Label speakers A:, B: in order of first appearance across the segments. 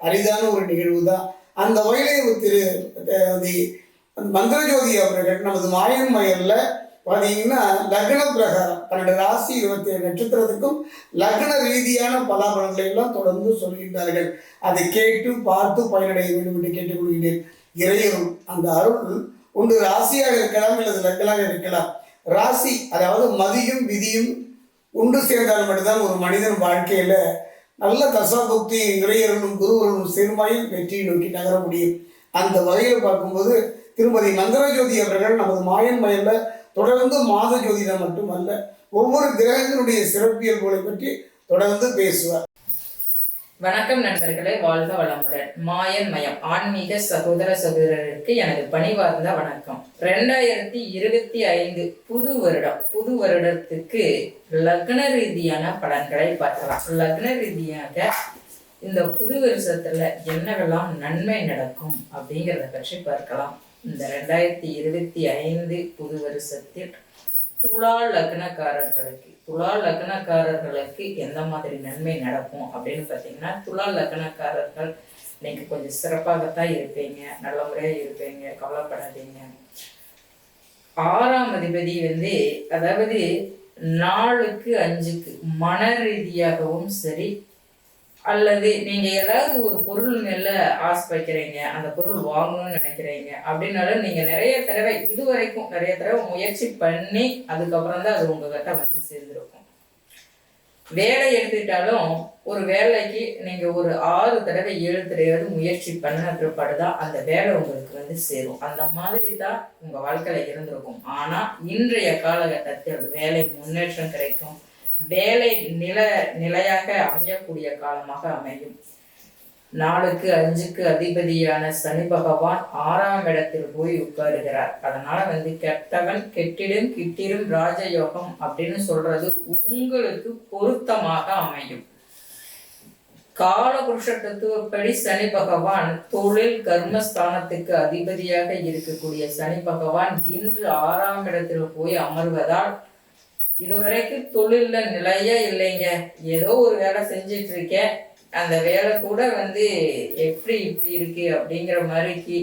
A: அரிதான ஒரு நிகழ்வு தான் அந்த வகையிலே திரு மந்திரஜோதி தி அவர்கள் நமது மாயன் மயலில் பார்த்தீங்கன்னா லக்ன பிரகாரம் பன்னெண்டு ராசி இருபத்தி ஏழு நட்சத்திரத்துக்கும் லக்ன ரீதியான பலாபலங்களை எல்லாம் தொடர்ந்து சொல்கின்றார்கள். அதை கேட்டு பார்த்து பயனடைய வேண்டும் என்று கேட்டுக்கொள்கிறேன் இறையரும் அந்த அருள் ஒன்று ராசியாக இருக்கலாம் அல்லது லக்கலாக இருக்கலாம். ராசி அதாவது மதியும் விதியும் ஒன்று சேர்ந்தால் மட்டும்தான் ஒரு மனிதன் வாழ்க்கையில நல்ல தசாபுக்தி இறையர்களும் குருவர்களும் சேர்மாயில் வெற்றியை நோக்கி நகர முடியும். அந்த வகையில் பார்க்கும்போது திருமதி நந்தரஜோதி அவர்கள் நமது மாயன் மயல்ல தொடர்ந்து மாத ஜோதிடம் மட்டுமல்ல ஒவ்வொரு கிரகங்களுடைய சிறப்பியல்புகளை பற்றி தொடர்ந்து பேசுவார்.
B: வணக்கம் நண்பர்களே வாழ்க வளமுடன். மாயன் மயம் ஆன்மீக சகோதர சகோதரருக்கு எனது பணிவார்ந்த வணக்கம். ரெண்டாயிரத்தி இருபத்தி ஐந்து புது வருடம் புது வருடத்துக்கு லக்ன ரீதியான பலன்களை பார்க்கலாம். லக்ன ரீதியாக இந்த புது வருஷத்துல என்னவெல்லாம் நன்மை நடக்கும் அப்படிங்கிறத பற்றி பார்க்கலாம். இந்த ரெண்டாயிரத்தி இருபத்தி ஐந்து புது வருஷத்தில் துலா லக்னக்காரர்களுக்கு துலா லக்னக்காரர்களுக்கு எந்த மாதிரி நன்மை நடக்கும் அப்படின்னு பார்த்தீங்கன்னா துலா லக்னக்காரர்கள் நீங்கள் கொஞ்சம் சிறப்பாகத்தான் இருப்பீங்க நல்ல முறையாக இருப்பீங்க கவலைப்படாதீங்க. ஆறாம் அதிபதி வந்து அதாவது நாலுக்கு அஞ்சுக்கு மன ரீதியாகவும் சரி அல்லது நீங்க ஏதாவது ஒரு பொருள் மேல ஆசை வைக்கிறீங்க அந்த பொருள் வாங்கணும்னு நினைக்கிறீங்க அப்படின்னாலும் நீங்க நிறைய தடவை இது வரைக்கும் நிறைய தடவை முயற்சி பண்ணி அதுக்கப்புறம் தான் அது உங்ககிட்ட வந்து சேர்ந்துருக்கும். வேலை எடுத்துக்கிட்டாலும் ஒரு வேலைக்கு நீங்க ஒரு ஆறு தடவை ஏழு தடவை முயற்சி பண்ண பிற்பாடு தான் அந்த வேலை உங்களுக்கு வந்து சேரும். அந்த மாதிரி தான் உங்க வாழ்க்கையில இருந்திருக்கும். ஆனா இன்றைய காலகட்டத்தில் வேலை முன்னேற்றம் கிடைக்கும். வேலை நில நிலையாக அமையக்கூடிய காலமாக அமையும். நாளுக்கு அஞ்சுக்கு அதிபதியான சனி பகவான் ஆறாம் இடத்தில் போய் உட்காருகிறார். அதனால வந்து கெட்டவன் கெட்டிடும் கிட்டிடும் ராஜயோகம் அப்படின்னு சொல்றது உங்களுக்கு பொருத்தமாக அமையும். காலபுருஷ தத்துவப்படி சனி பகவான் தொழில் கர்மஸ்தானத்துக்கு அதிபதியாக இருக்கக்கூடிய சனி பகவான் இன்று ஆறாம் இடத்தில் போய் அமர்வதால் இதுவரைக்கும் தொழில்ல நிலையா இல்லைங்க. ஏதோ ஒரு வேலை செஞ்சிட்டு இருக்கேன் அந்த வேலை கூட வந்து எப்படி இப்படி இருக்கு அப்படிங்கிற மாதிரிக்கு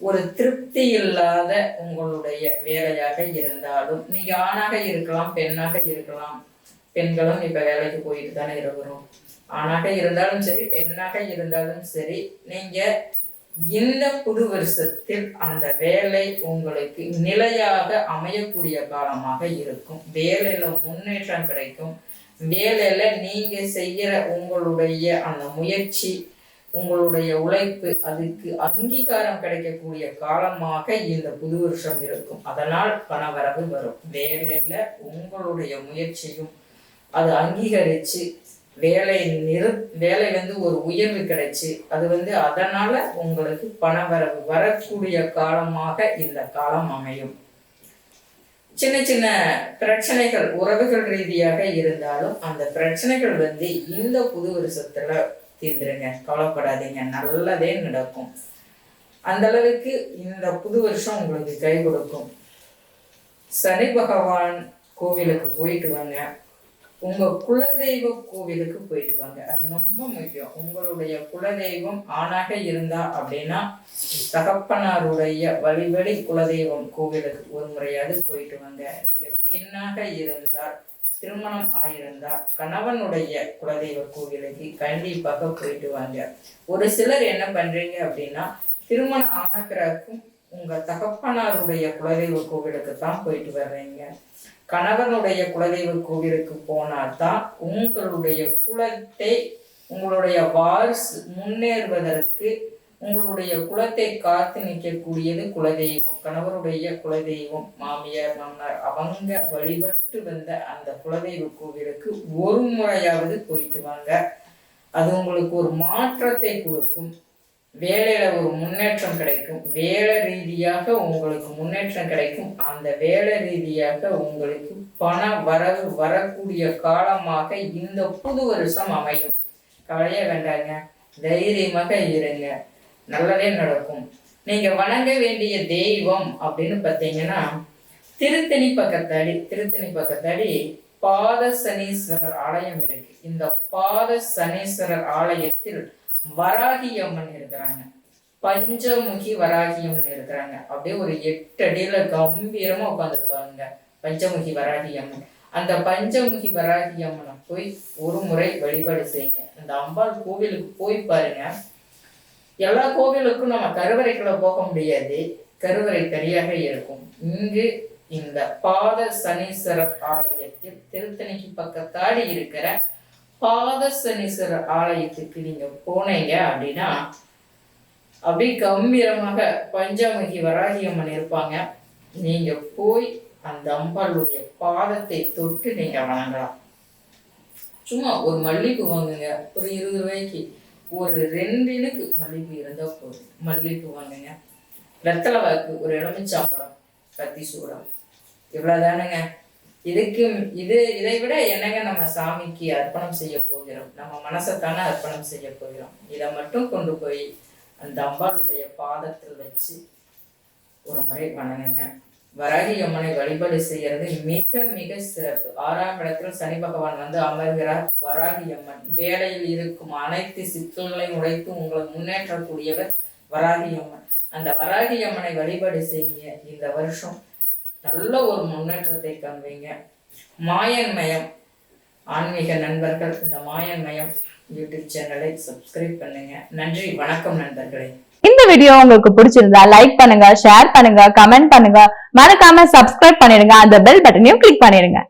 B: ஒரு திருப்தி இல்லாத உங்களுடைய வேலையாக இருந்தாலும் நீங்க ஆணாக இருக்கலாம் பெண்ணாக இருக்கலாம். பெண்களும் இப்ப வேலைக்கு போயிட்டு தானே இருக்கிறோம். ஆணாக இருந்தாலும் சரி பெண்ணாக இருந்தாலும் சரி நீங்க இந்த புது வருஷத்தில் அந்த வேலை உங்களுக்கு நிலையாக அமையக்கூடிய காலமாக இருக்கும். வேலையில முன்னேற்றம் கிடைக்கும். வேலையில நீங்க செய்கிற உங்களுடைய அந்த முயற்சி உங்களுடைய உழைப்பு அதுக்கு அங்கீகாரம் கிடைக்கக்கூடிய காலமாக இந்த புது வருஷம் இருக்கும். அதனால் பணவரவு வரும். வேலையில உங்களுடைய முயற்சியும் அது அங்கீகரிச்சு வேலை நிறு வேலை வந்து ஒரு உயர்வு கிடைச்சு அது வந்து அதனால உங்களுக்கு பணவரவு வரக்கூடிய காலமாக இந்த காலம் அமையும். சின்ன சின்ன பிரச்சனைகள் உறவுகள் ரீதியாக இருந்தாலும் அந்த பிரச்சனைகள் வந்து இந்த புது வருஷத்துல தீர்ந்துருங்க கவலைப்படாதீங்க. நல்லதே நடக்கும். அந்த அளவுக்கு இந்த புது வருஷம் உங்களுக்கு கை கொடுக்கும். சனி பகவான் கோவிலுக்கு போயிட்டு வாங்க. உங்கள் குலதெய்வ கோவிலுக்கு போயிட்டு வாங்க. அது ரொம்ப முக்கியம். உங்களுடைய குலதெய்வம் ஆணாக இருந்தா அப்படின்னா தகப்பனாருடைய வழிபடி குலதெய்வம் கோவிலுக்கு ஒரு முறையாவது போயிட்டு வாங்க. நீங்கள் பெண்ணாக இருந்தால் திருமணம் ஆயிருந்தா கணவனுடைய குலதெய்வ கோவிலுக்கு கண்டிப்பாக போயிட்டு வாங்க. ஒரு சிலர் என்ன பண்றீங்க அப்படின்னா திருமணம் ஆன பிறகும் உங்கள் தகப்பனாருடைய குலதெய்வ கோவிலுக்கு தான் போயிட்டு வர்றீங்க. கணவனுடைய குலதெய்வ கோவிலுக்கு போனால்தான் உங்களுடைய குலத்தை உங்களுடைய வாரிசு முன்னேறுவதற்கு உங்களுடைய குலத்தை காத்து நிற்கக்கூடியது குலதெய்வம். கணவருடைய குலதெய்வம் மாமியார் மாமனார் அவங்க வழிபட்டு வந்த அந்த குலதெய்வ கோவிலுக்கு ஒரு முறையாவது போயிட்டு வாங்க. அது உங்களுக்கு ஒரு மாற்றத்தை கொடுக்கும். வேலையில ஒரு முன்னேற்றம் கிடைக்கும். வேலை ரீதியாக உங்களுக்கு முன்னேற்றம் கிடைக்கும். அந்த வேலை ரீதியாக உங்களுக்கு பண வரவு வரக்கூடிய காலமாக இந்த புது வருஷம் அமையும். கவலைய வேண்டாங்க. தைரியமாக இருங்க. நல்லதே நடக்கும். நீங்க வணங்க வேண்டிய தெய்வம் அப்படின்னு பார்த்தீங்கன்னா திருத்தணி பக்கத்தாடி திருத்தணி பக்கத்தாடி பாத சனீஸ்வரர் ஆலயம் இருக்கு. இந்த பாத சனீஸ்வரர் ஆலயத்தில் வராகி அம்மன் இருக்கிறாங்க. பஞ்சமுகி வராகி அம்மன் இருக்கிறாங்க. அப்படியே ஒரு எட்டு அடியில கம்பீரமா உட்காந்துருப்பாங்க பஞ்சமுகி வராகி அம்மன் அந்த பஞ்சமுகி வராகி அம்மனை போய் ஒரு முறை வழிபாடு செய்யுங்க. அந்த அம்பாள் கோவிலுக்கு போய் பாருங்க. எல்லா கோவிலுக்கும் நம்ம கருவறைக்குள்ள போக முடியாது. கருவறை தனியாக இருக்கும். இங்கு இந்த பாத சனீஸ்வரர் ஆலயத்தில் திருத்தணிக்கு பக்கத்தாடி இருக்கிற பாதசனீஸ்வரர் ஆலயத்துக்கு நீங்க போனீங்க அப்படின்னா அப்படியே கம்பீரமாக பஞ்சமுகி வராகியம்மன் இருப்பாங்க. நீங்க போய் அந்த அம்பாளுடைய பாதத்தை தொட்டு நீங்க வணங்கலாம். சும்மா ஒரு மல்லிகைப்பூ வாங்குங்க. ஒரு இருபது ரூபாய்க்கு. ஒரு ரெண்டு இனுக்கு மல்லிகைப்பூ இருந்தால் போதும். மல்லிகைப்பூ வாங்குங்க. வெத்தலை வாக்கு ஒரு எலுமிச்சாம்பழம் கத்தி சூடம். இவ்வளவுதானுங்க. இதுக்கு இது இதை விட என்னங்க நம்ம சாமிக்கு அர்ப்பணம் செய்ய போகிறோம்? நம்ம மனசைத்தானே அர்ப்பணம் செய்ய போகிறோம். இதை மட்டும் கொண்டு போய் அந்த அம்பாளுடைய பாதத்தில் வச்சு ஒரு முறை வணங்குங்க. வராகி அம்மனை வழிபாடு செய்யறது மிக மிக சிறப்பு. ஆறாம் இடத்தில் சனி பகவான் வந்து அமர்கிறார். வராகி அம்மன் வேலையில் இருக்கும் அனைத்து சிக்கல்களையும் உடைத்து உங்களை முன்னேற்றக்கூடியவர் வராகி அம்மன். அந்த வராகி அம்மனை வழிபாடு செய்ய இந்த வருஷம் நல்ல ஒரு முன்னேற்றத்தை காண்பீங்க மாயன்மயம். ஆன்மீக நண்பர்கள் இந்த மாயன்மயம் யூடியூப் சேனலை சப்ஸ்கிரைப் பண்ணுங்க. நன்றி வணக்கம் நண்பர்களே.
C: இந்த வீடியோ உங்களுக்கு பிடிச்சிருந்தா லைக் பண்ணுங்க ஷேர் பண்ணுங்க கமெண்ட் பண்ணுங்க. மறக்காம சப்ஸ்கிரைப் பண்ணிடுங்க. அந்த பெல் பட்டனையும் கிளிக் பண்ணிடுங்க.